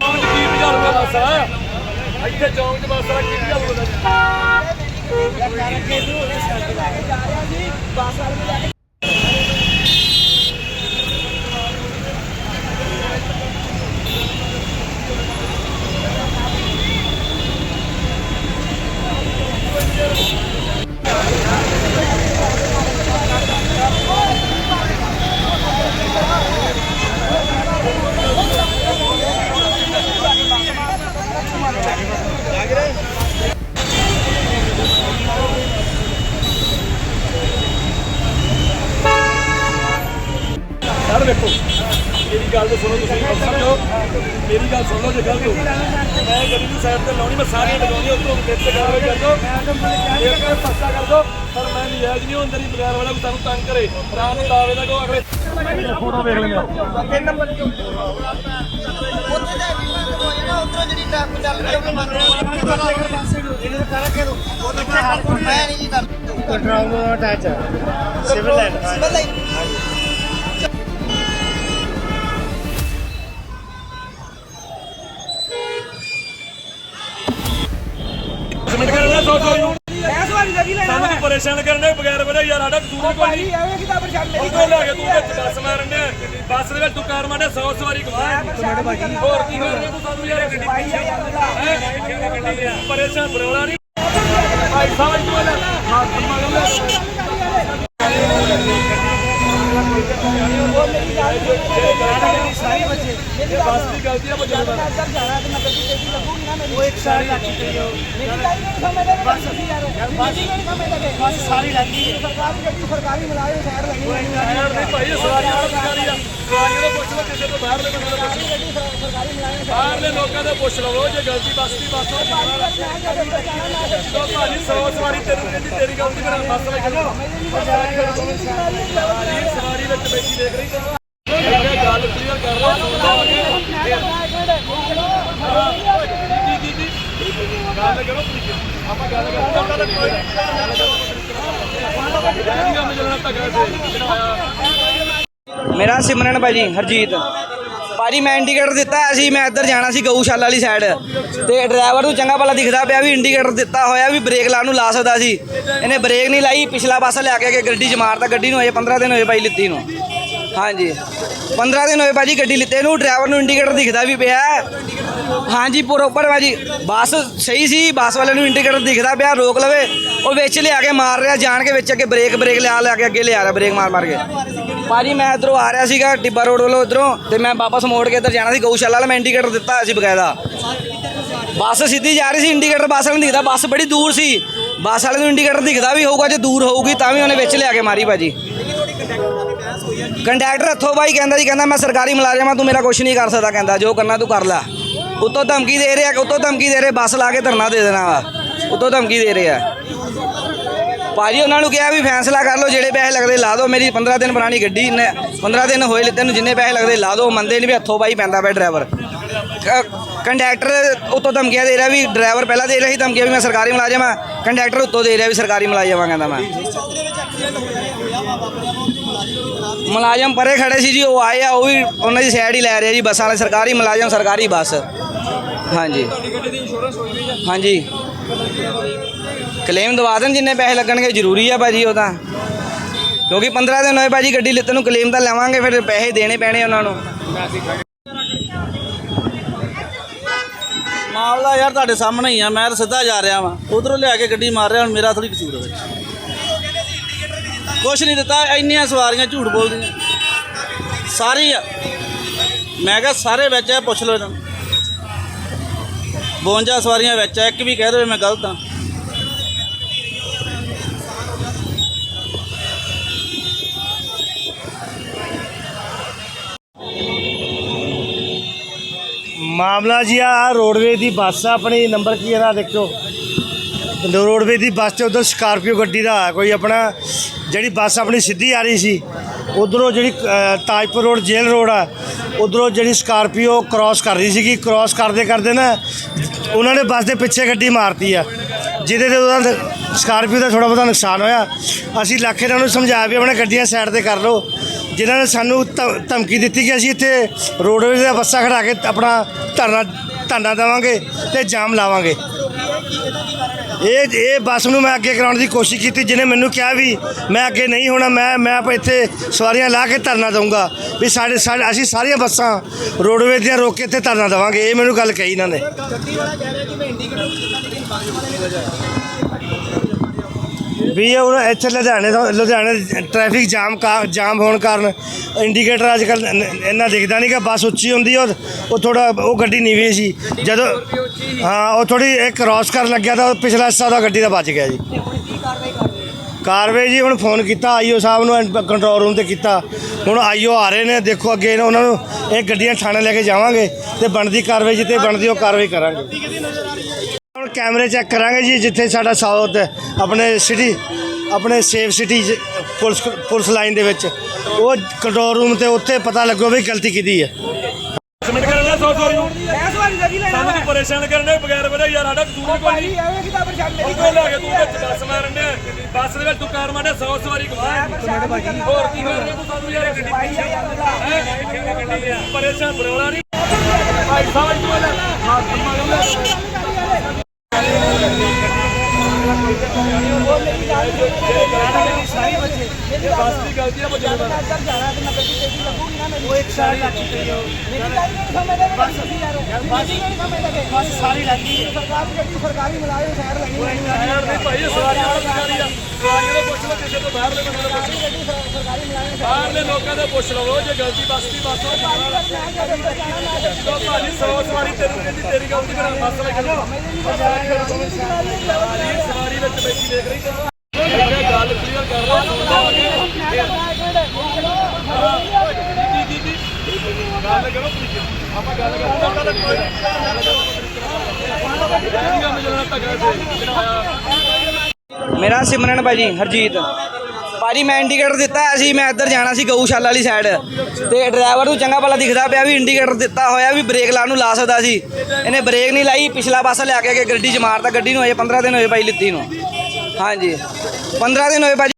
ਚੌਂਕ 'ਚ ਕੀ ਭਜਾ ਲੂਗਾ ਬੱਸ ਆ ਇੱਥੇ ਚੌਂਕ 'ਚ ਬੱਸ ਆ ਕੀ ਸਰ ਵੇਖੋ ਮੇਰੀ ਗੱਲ ਤਾਂ ਸੁਣੋ ਤੁਸੀਂ ਅਫਸਰ ਜੋ ਮੇਰੀ ਗੱਲ ਸੁਣ ਲਓ ਜੇ ਗਲਤ ਹੋ ਮੈਂ ਗੱਡੀ ਦੀ ਸਾਈਡ ਤੇ ਲਾਉਣੀ ਮੈਂ ਸਾਰੀਆਂ ਲਗਾਉਣੀ ਉਤੋਂ ਮੇਰੇ ਤੇ ਕਾਰਵਾਈ ਕਰ ਦੋ ਇਹ ਕਰ ਪੱਕਾ ਕਰ ਦੋ ਪਰ ਮੈਂ ਨਜਾਇਜ਼ ਨਹੀਂ ਅੰਦਰ ਹੀ ਬਗੈਰ ਵਾਲਾ ਕੋਈ ਤੁਹਾਨੂੰ ਤੰਗ ਕਰੇ। ਰਾਤ ਨੂੰ ਦਾਵੇ ਦਾ ਕੋ ਅਗਲੇ ਫੋਟੋ ਵੇਖ ਲੈਂਦੇ। ਤਿੰਨ ਨੰਬਰ ਉੱਥੇ ਦਾ ਵੀ ਮੈਂ ਕੋਈ ਨਾ ਉਧਰੋਂ ਜਿਹੜੀ ਟਰੱਕ ਚੱਲ ਰਹੀ ਉਹ ਮੰਨ ਇਹਨੂੰ ਕਰ ਕੇ ਰੋ ਮੈਂ ਨਹੀਂ ਜੀ ਕਰ ਕੰਟਰੋਲ ਨੂੰ ਅਟੈਚ ਹੈ ਸਿਵਲ ਲਾਈਨ ਸਿਵਲ ਲਾਈਨ ਪਰੇਸ਼ਾਨ ਕਰਨੇ ਬਗੈਰ ਵਜ੍ਹਾ ਯਾਰ ਸਾਡਾ ਕਸੂਰ ਕੋਈ ਨਹੀਂ। ਐਵੇਂ ਕਿਦਾਂ ਪਰੇਸ਼ਾਨ ਮੇਰੀ ਉਹ ਲੈ ਕੇ ਤੂੰ ਵਿੱਚ ਬੱਸ ਮਾਰਨ ਡਿਆ। ਬੱਸ ਦੇ ਵਿੱਚ ਤੂੰ ਕਾਰ ਮਾਰਦਾ 100 ਸਵਾਰੀ ਕਮਾ ਹੋਰ ਕੀ ਕਰਨਾ ਤੂੰ ਸਾਨੂੰ ਯਾਰ ਗੱਡੀ? ਪਰੇਸ਼ਾਨ ਬਰੋਲਾ ਨਹੀਂ ਭਾਈ ਸਾਹਿਬ ਤੂੰ ਲੈ ਹੱਥ ਮਗਰ ਸਾਰੀ ਬੱਚੇ ਇਹ ਬੱਸ ਦੀ ਗਲਤੀ ਆ ਬੱਚੇ ਦਾ ਅੰਦਰ ਜਾਣਾ ਤੇ ਮੈਂ ਗੱਡੀ ਤੇਜ਼ੀ ਲੱਗੂਗੀ ਨਾ ਮੇਰੀ ਉਹ ਇੱਕ ਸਾਰੀ ਲੱਗੀ ਪਈ ਹੋ ਮੇਰੀ ਗੱਲ ਨਹੀਂ ਸਮਝਦੇ ਬਸ। ਯਾਰ ਬਸ। ਨਹੀਂ ਸਮਝਦੇ ਬਸ ਸਾਰੀ ਲੱਗੀ ਸਰਕਾਰੀ ਗੱਡੀ ਸਰਕਾਰੀ ਮੁਲਾਜ਼ਮ ਸਾਈਡ ਲੱਗੀ। ਹੋਈ ਹੈ ਨਹੀਂ ਭਾਈ ਸਵਾਰੀਆਂ ਦਾ ਸਰਕਾਰੀ ਆ। ਸਵਾਰੀਆਂ ਦਾ ਪੁੱਛ ਲਓ ਕਿਸੇ ਤੋਂ ਬਾਹਰਲੇ ਬੰਦੇ ਦਾ ਪੁੱਛ ਲਓ। ਸਰਕਾਰੀ ਮੁਲਾਜ਼ਮ ਬਾਹਰਲੇ ਲੋਕਾਂ ਦੇ ਪੁੱਛ ਲਵੋ ਜੇ ਗਲਤੀ ਬੱਸ ਦੀ ਬੱਸ ਤੋਂ ਤੋ ਭਾਜੀ 100 ਸਵਾਰੀ ਤੈਨੂੰ ਕਹਿੰਦੀ ਤੇਰੀ ਗਲਤੀ ਮੇਰਾ ਬੱਸ ਵਾਲੀ ਕਰੋ। ਸਵਾਰੀ ਸਵਾਰੀ ਵਿੱਚ ਬੈਠੀ ਦੇਖ ਰਹੀ। ਗੱਲ ਕਲੀਅਰ ਕਰ ਲਓ ਜੀ ਜੀ ਜੀ ਗੱਲ ਕਰੋ। ਆਪਾਂ ਗੱਲ ਤਾਂ ਕੋਈ ਨਹੀਂ ਮੇਰਾ ਸਿਮਰਨ ਭਾਜੀ ਹਰਜੀਤ ਭਾਜੀ ਮੈਂ ਇੰਡੀਕੇਟਰ ਦਿੱਤਾ ਹੋਇਆ ਸੀ ਮੈਂ ਇੱਧਰ ਜਾਣਾ ਸੀ ਗਊਸ਼ਾਲਾ ਵਾਲੀ ਸਾਈਡ ਤੇ ਡਰਾਈਵਰ ਨੂੰ ਚੰਗਾ ਭਲਾ ਦਿਖਦਾ ਪਿਆ ਵੀ ਇੰਡੀਕੇਟਰ ਦਿੱਤਾ ਹੋਇਆ ਵੀ ਬ੍ਰੇਕ ਲਾਉਣ ਨੂੰ ਲਾ ਸਕਦਾ ਸੀ ਇਹਨੇ ਬ੍ਰੇਕ ਨਹੀਂ ਲਾਈ ਪਿਛਲਾ ਪਾਸਾ ਲਿਆ ਕੇ ਅੱਗੇ ਗੱਡੀ 'ਚ ਮਾਰਤਾ ਗੱਡੀ ਨੂੰ ਅਜੇ 15 ਦਿਨ ਹੋਏ ਭਾਈ ਲਿੱਤੀ ਨੂੰ ਹਾਂਜੀ। 15 ਦਿਨ ਹੋਏ ਭਾਜੀ ਗੱਡੀ ਲਿੱਤੇ ਨੂੰ ਡਰਾਈਵਰ ਨੂੰ ਇੰਡੀਕੇਟਰ ਦਿਖਦਾ ਵੀ ਪਿਆ। ਹਾਂਜੀ ਪ੍ਰੋਪਰ ਭਾਜੀ, ਬੱਸ ਸਹੀ ਸੀ, ਬੱਸ ਵਾਲੇ ਨੂੰ ਇੰਡੀਕੇਟਰ ਦਿਖਦਾ ਪਿਆ, ਰੋਕ ਲਵੇ। ਉਹ ਵਿੱਚ ਲਿਆ ਕੇ ਮਾਰ ਰਿਹਾ, ਜਾਣ ਕੇ ਵਿੱਚ ਅੱਗੇ ਬ੍ਰੇਕ ਬ੍ਰੇਕ ਲਿਆ ਲਿਆ ਕੇ ਅੱਗੇ ਲਿਆ ਰਿਹਾ ਬ੍ਰੇਕ ਮਾਰ ਮਾਰ ਕੇ। ਭਾਜੀ, ਮੈਂ ਇਧਰੋਂ ਆ ਰਿਹਾ ਸੀਗਾ ਟਿੱਬਾ ਰੋਡ ਵੱਲੋਂ ਇਧਰੋਂ, ਤੇ ਮੈਂ ਵਾਪਸ ਮੋੜ ਕੇ ਇੱਧਰ ਜਾਣਾ ਸੀ, ਗਊਸ਼ਾਲਾ ਵਾਲਾ, ਮੈਂ ਇੰਡੀਕੇਟਰ ਦਿੱਤਾ ਹੋਇਆ ਸੀ ਬਕਾਇਦਾ। ਬੱਸ ਸਿੱਧੀ ਜਾ ਰਹੀ ਸੀ ਇੰਡੀਕੇਟਰ ਬੱਸ ਵਾਲੇ ਨੂੰ ਦਿਖਦਾ, ਬੱਸ ਬੜੀ ਦੂਰ ਸੀ। ਬੱਸ ਵਾਲੇ ਨੂੰ ਇੰਡੀਕੇਟਰ ਦਿਖਦਾ ਵੀ ਹੋਊਗਾ, ਜੇ ਦੂਰ ਹੋਊਗੀ, ਤਾਂ ਵੀ ਉਹਨੇ ਵਿੱਚ ਲਿਆ ਕੇ ਮਾਰੀ ਭਾਜੀ। ਕੰਡਕਟਰ ਹੱਥੋਂ ਬਾਈ ਕਹਿੰਦਾ ਜੀ, ਕਹਿੰਦਾ ਮੈਂ ਸਰਕਾਰੀ ਮੁਲਾਜ਼ਮ ਆ ਤੂੰ ਮੇਰਾ ਕੁਝ ਨਹੀਂ ਕਰ ਸਕਦਾ, ਕਹਿੰਦਾ, ਜੋ ਕਰਨਾ ਤੂੰ ਕਰ ਲੈ। ਉੱਤੋਂ ਧਮਕੀ ਦੇ ਰਿਹਾ, ਉੱਤੋਂ ਧਮਕੀ ਦੇ ਰਿਹਾ, ਬੱਸ ਲਾ ਕੇ ਧਰਨਾ ਦੇ ਦੇਣਾ ਵਾ। ਉੱਤੋਂ ਧਮਕੀ ਦੇ ਰਿਹਾ। ਆ ਭਾਜੀ, ਉਹਨਾਂ ਨੂੰ ਕਿਹਾ ਵੀ ਫੈਸਲਾ ਕਰ ਲਓ, ਜਿਹੜੇ ਪੈਸੇ ਲੱਗਦੇ ਲਾ ਦਿਓ। ਮੇਰੀ 15 ਦਿਨ ਪੁਰਾਣੀ ਗੱਡੀ ਨੇ 15 ਦਿਨ ਹੋਏ ਲਿੱਤੇ ਨੂੰ ਜਿੰਨੇ ਪੈਸੇ ਲੱਗਦੇ ਲਾ ਦਿਓ, ਮੰਨਦੇ ਨਹੀਂ ਵੀ ਹੱਥੋਂ ਬਾਈ ਪੈਂਦਾ ਪਿਆ ਡਰਾਈਵਰ। ਕੰਡਕਟਰ ਉੱਤੋਂ ਧਮਕੀਆਂ ਦੇ ਰਿਹਾ ਵੀ ਡਰਾਈਵਰ ਪਹਿਲਾਂ ਦੇ ਰਿਹਾ ਸੀ, ਧਮਕੀਆਂ ਵੀ ਮੈਂ ਸਰਕਾਰੀ ਮੁਲਾਜ਼ਮ ਆ ਕੰਡਕਟਰ ਉੱਤੋਂ ਦੇ ਰਿਹਾ ਵੀ ਸਰਕਾਰੀ ਮੁਲਾਜ਼ਮ ਆ ਕਹਿੰਦਾ ਮੈਂ। ਮੁਲਾਜ਼ਮ ਪਰੇ ਖੜੇ ਸੀ ਜੀ, ਉਹ ਆਏ ਆ, ਉਹ ਵੀ ਉਹਨਾਂ ਦੀ ਸਾਈਡ ਹੀ ਲੈ ਰਿਹਾ ਜੀ, ਬੱਸਾਂ ਵਾਲੇ ਸਰਕਾਰੀ, ਮੁਲਾਜ਼ਮ ਸਰਕਾਰੀ ਬੱਸ। ਹਾਂਜੀ। ਹਾਂਜੀ। ਕਲੇਮ ਦਵਾ ਦੇਣ, ਜਿੰਨੇ ਪੈਸੇ ਲੱਗਣਗੇ, ਜ਼ਰੂਰੀ ਆ ਭਾਜੀ ਉਹ ਤਾਂ। ਕਿਉਂਕਿ 15 ਦਿਨ ਹੋਏ ਭਾਜੀ, ਗੱਡੀ ਲਿੱਤਣ ਨੂੰ ਕਲੇਮ ਤਾਂ ਲਵਾਂਗੇ, ਫਿਰ ਪੈਸੇ ਦੇਣੇ ਪੈਣੇ ਉਹਨਾਂ ਨੂੰ। ਮਾਮਲਾ ਯਾਰ ਤੁਹਾਡੇ ਸਾਹਮਣੇ ਹੀ ਆ, ਮੈਂ ਤਾਂ ਸਿੱਧਾ ਜਾ ਰਿਹਾ ਵਾਂ। ਉਧਰੋਂ ਲਿਆ ਕੇ ਗੱਡੀ ਮਾਰ ਰਿਹਾ, ਹੁਣ ਮੇਰਾ ਥੋੜੀ ਕਸੂਰ ਹੈ ਕੁਛ ਨਹੀਂ ਦਿੱਤਾ, ਇੰਨੀਆਂ ਸਵਾਰੀਆਂ ਝੂਠ ਬੋਲਦੀਆਂ। ਸਾਰੀ ਆ। ਮੈਂ ਕਿਹਾ ਸਾਰੇ ਵਿੱਚ ਆ, ਪੁੱਛ ਲਓ ਇਹਨਾਂ ਨੂੰ। 52 ਸਵਾਰੀਆਂ ਵਿੱਚ ਆ, ਇੱਕ ਵੀ ਕਹਿ ਦੇਵੇ ਮੈਂ ਗਲਤ ਆ ਮਾਮਲਾ ਜੀ ਆ ਰੋਡਵੇ ਦੀ ਬੱਸ ਆ, ਆਪਣੀ ਨੰਬਰ ਕੀ ਇਹਦਾ ਦੇਖੋ। ਰੋਡਵੇ ਦੀ ਬੱਸ ਤੇ ਉਧਰ ਸਕਾਰਪੀਓ ਗੱਡੀ ਦਾ ਕੋਈ ਆਪਣਾ ਜਿਹੜੀ ਬੱਸ ਆਪਣੀ ਸਿੱਧੀ ਆ ਰਹੀ ਸੀ, ਉਧਰੋਂ ਜਿਹੜੀ ਤਾਜਪੁਰ ਰੋਡ, ਜੇਲ੍ਹ ਰੋਡ ਆ, ਉਧਰੋਂ ਜਿਹੜੀ ਸਕਾਰਪੀਓ ਕ੍ਰਾਸ ਕਰ ਰਹੀ ਸੀਗੀ ਕ੍ਰਾਸ ਕਰਦੇ ਕਰਦੇ ਨਾ ਉਹਨਾਂ ਨੇ ਬੱਸ ਦੇ ਪਿੱਛੇ ਗੱਡੀ ਮਾਰਤੀ ਆ, ਜਿਹਦੇ ਤੇ ਉਹਦਾ ਸਕਾਰਪੀਓ ਦਾ ਥੋੜਾ ਬਹੁਤਾ ਨੁਕਸਾਨ ਹੋਇਆ। ਅਸੀਂ ਲੱਖ ਇਹਨਾਂ ਨੂੰ ਸਮਝਾਇਆ ਵੀ ਆਪਣੇ ਗੱਡੀਆਂ ਸਾਈਡ ਤੇ ਕਰ ਲਓ। ਜਿਨ੍ਹਾਂ ਨੇ ਸਾਨੂੰ ਧਮ- ਧਮਕੀ ਦਿੱਤੀ ਕਿ ਅਸੀਂ ਇੱਥੇ ਰੋਡਵੇਜ਼ ਦਾ ਬੱਸਾਂ ਖੜਾ ਕੇ ਆਪਣਾ ਧਰਨਾ ਧਰਨਾ ਦੇਵਾਂਗੇ ਤੇ ਜਾਮ ਲਾਵਾਂਗੇ। ਇਹ ਇਹ ਬੱਸ ਨੂੰ ਮੈਂ ਅੱਗੇ ਕਰਾਉਣ ਦੀ ਕੋਸ਼ਿਸ਼ ਕੀਤੀ, ਜਿਹਨੇ ਮੈਨੂੰ ਕਿਹਾ ਵੀ ਮੈਂ ਅੱਗੇ ਨਹੀਂ ਹੋਣਾ, ਮੈਂ ਮੈਂ ਆਪ ਇੱਥੇ ਸਵਾਰੀਆਂ ਲਾ ਕੇ ਧਰਨਾ ਦਊਂਗਾ। ਵੀ ਸਾਡੇ ਸਾਡੇ, ਅਸੀਂ ਸਾਰੀਆਂ ਬੱਸਾਂ ਰੋਡਵੇਜ਼ ਦੀਆਂ ਰੋਕ ਕੇ ਇੱਥੇ ਧਰਨਾ ਦੇਵਾਂਗੇ, ਇਹ ਮੈਨੂੰ ਗੱਲ ਕਹੀ ਇਹਨਾਂ ਨੇ। ਵੀ ਹੁਣ ਇੱਥੇ ਲੁਧਿਆਣੇ ਤੋਂ, ਲੁਧਿਆਣੇ ਟ੍ਰੈਫਿਕ ਜਾਮ ਕਾ ਜਾਮ ਹੋਣ ਕਾਰਨ ਇੰਡੀਕੇਟਰ ਅੱਜ ਕੱਲ ਇੰਨਾ ਦਿਖਦਾ ਨਹੀਂ ਕਿ ਬੱਸ ਉੱਚੀ ਹੁੰਦੀ ਔਰ ਉਹ ਥੋੜਾ ਉਹ ਗੱਡੀ ਨੀਵੀਂ ਸੀ। ਜਦੋਂ ਹਾਂ, ਉਹ ਥੋੜੀ ਇੱਕ ਕ੍ਰਾਸ ਕਰਨ ਲੱਗਿਆ ਤਾਂ ਉਹ ਪਿਛਲਾ ਹਿੱਸਾ ਉਹਦਾ ਗੱਡੀ ਦਾ ਬਚ ਗਿਆ ਜੀ। ਕਾਰਵਾਈ ਜੀ, ਹੁਣ ਫੋਨ ਕੀਤਾ ਆਈਓ ਸਾਹਿਬ ਨੂੰ ਕੰਟਰੋਲ ਰੂਮ ਤੇ ਕੀਤਾ। ਹੁਣ ਆਈਓ ਆ ਰਹੇ ਨੇ, ਦੇਖੋ ਅੱਗੇ ਇਹਨਾਂ- ਉਹਨਾਂ ਨੂੰ ਇਹ ਗੱਡੀਆਂ ਥਾਣੇ ਲੈ ਕੇ ਜਾਵਾਂਗੇ ਤੇ ਬਣਦੀ ਕਾਰਵਾਈ ਜਿੱਤੇ ਬਣਦੀ ਉਹ ਕਾਰਵਾਈ ਕਰਾਂਗੇ। ਕੈਮਰੇ ਚੈੱਕ ਕਰਾਂਗੇ ਜੀ ਜਿੱਥੇ ਸਾਡਾ ਸਾਊਥ ਆਪਣੇ ਸਿਟੀ ਆਪਣੇ safe city police police line ਦੇ ਵਿੱਚ। ਉਹ ਕੰਟਰੋਲ ਰੂਮ ਤੇ ਉੱਥੇ ਪਤਾ ਲੱਗੋ ਵੀ ਗਲਤੀ ਕਿਹਦੀ ਹੈ। ਕਮੈਂਟ ਕਰਨਾ ਸੌ ਸੌਰੀ ਨੂੰ। ਇਸ ਵਾਰੀ ਜਗੀ ਲੈਣਾ ਸਾਨੂੰ ਤੂੰ ਪਰੇਸ਼ਾਨ ਕਰਨੇ ਬਗੈਰ ਵਜ੍ਹਾ ਯਾਰ ਸਾਡਾ ਕਸੂਰ ਹੀ ਕੋਈ ਭਾਈ ਨਹੀਂ। ਐਵੇਂ ਕਿਦਾਂ ਪਰੇਸ਼ਾਨ ਮੇਰੀ ਉਹ ਲੈ ਕੇ ਤੂੰ ਵਿੱਚ ਬੱਸ ਮਾਰਨ ਡਿਆ। ਬੱਸ ਦੇ ਵਿੱਚ ਤੂੰ ਕਾਰ ਮਾਰਦਾ 100 ਸਵਾਰੀ ਕਮਾਇਆ ਹੋਰ ਕੀ ਕਰ ਰਿਹਾ ਤੂੰ ਸਾਨੂੰ ਯਾਰ ਗੱਡੀ ਪਿੱਛੇ ਪਰੇਸ਼ਾਨ ਬਰੋਲਾ ਨਹੀਂ ਭਾਈ ਸਾਹਿਬ ਤੂੰ ਲੈ। ਹੱਥ ਮਾਰੂਗਾ ਸਾਰੀ ਬੱਚੇ ਬੱਸ ਦੀ ਗਲਤੀ ਆ ਬੱਚੇ ਦਾ ਅੰਦਰ ਜਾਣਾ ਤੇ ਮੈਂ ਗੱਡੀ ਤੇਜ਼ੀ ਲੱਗੂਗੀ ਨਾ ਮੈਨੂੰ ਉਹ ਇੱਕ ਸਾਲ ਲੱਗ ਚੁੱਕੀ ਹੋ ਮੇਰੀ ਗੱਲ ਨਹੀਂ ਸਮਝਦੇ ਬਸ ਅਸੀਂ ਯਾਰ ਬਸ ਨਹੀਂ ਸਮਝਦੇ ਬਸ ਸਾਰੀ ਲੱਗੀ ਸਰਕਾਰ ਦੀ ਗੱਡੀ ਸਰਕਾਰੀ ਮੁਲਾਜ਼ਮ ਸ਼ਹਿਰ ਲੱਗੀ ਯਾਰ ਨਹੀਂ ਭਾਈ ਇਹ ਸਵਾਰੀਆਂ ਵਾਲਾ ਸਰਕਾਰੀ ਆ। ਸਵਾਰੀਆਂ ਦਾ ਪੁੱਛ ਲਓ ਕਿਸੇ ਤੋਂ ਬਾਹਰਲੇ ਬੰਦੇ ਦਾ ਪੁੱਛ ਸਰ- ਸਰਕਾਰੀ ਮੁਲਾਜ਼ਮ ਲਓ ਬਾਹਰਲੇ ਲੋਕਾਂ ਦਾ ਪੁੱਛ ਲਵੋ ਜੇ ਗਲਤੀ ਬੱਸ ਦੀ ਬੱਸ ਤੋਂ ਤੋਂ ਭਾਜੀ 100 ਸਵਾਰੀ ਤੈਨੂੰ ਕਹਿੰਦੀ ਤੇਰੀ ਗਲਤੀ ਕਰਾਂ ਬੱਸ ਵਾਲੇ ਕਹਿੰਦੇ ਭਾਜੀ ਸਵਾਰੀ ਵਿੱਚ ਬੈਠੀ ਦੇਖ ਰਹੀ। ਇਹ ਗੱਲ ਕਰ ਜੀ ਗੱਲ ਕਰੋ ਤਰੀਕੇ ਆਪਾਂ ਗੱਲ ਕਰਦੇ ਹਾਂ ਕੋਈ ਨਹੀਂ ਕੰਮ ਮੇਰਾ ਸਿਮਰਨ ਭਾਜੀ, ਹਰਜੀਤ। ਭਾਜੀ, ਮੈਂ ਇੰਡੀਕੇਟਰ ਦਿੱਤਾ ਹੋਇਆ ਸੀ ਮੈਂ ਇੱਧਰ ਜਾਣਾ ਸੀ ਗਊਸ਼ਾਲਾ ਵਾਲੀ ਸਾਈਡ ਤੇ ਡਰਾਈਵਰ ਨੂੰ ਚੰਗਾ ਭਲਾ ਦਿਖਦਾ ਪਿਆ ਵੀ ਇੰਡੀਕੇਟਰ ਦਿੱਤਾ ਹੋਇਆ ਵੀ ਬ੍ਰੇਕ ਲਾਉਣ ਨੂੰ ਲਾ ਸਕਦਾ ਸੀ। ਇਹਨੇ ਬ੍ਰੇਕ ਨਹੀਂ ਲਾਈ, ਪਿਛਲਾ ਪਾਸਾ ਲਿਆ ਕੇ ਅੱਗੇ ਗੱਡੀ 'ਚ ਮਾਰਤਾ, ਗੱਡੀ ਨੂੰ ਅਜੇ 15 ਦਿਨ ਹੋਏ ਭਾਈ ਲਿੱਤੀ ਨੂੰ। ਹਾਂਜੀ। 15 ਦਿਨ ਹੋਏ ਭਾਜੀ।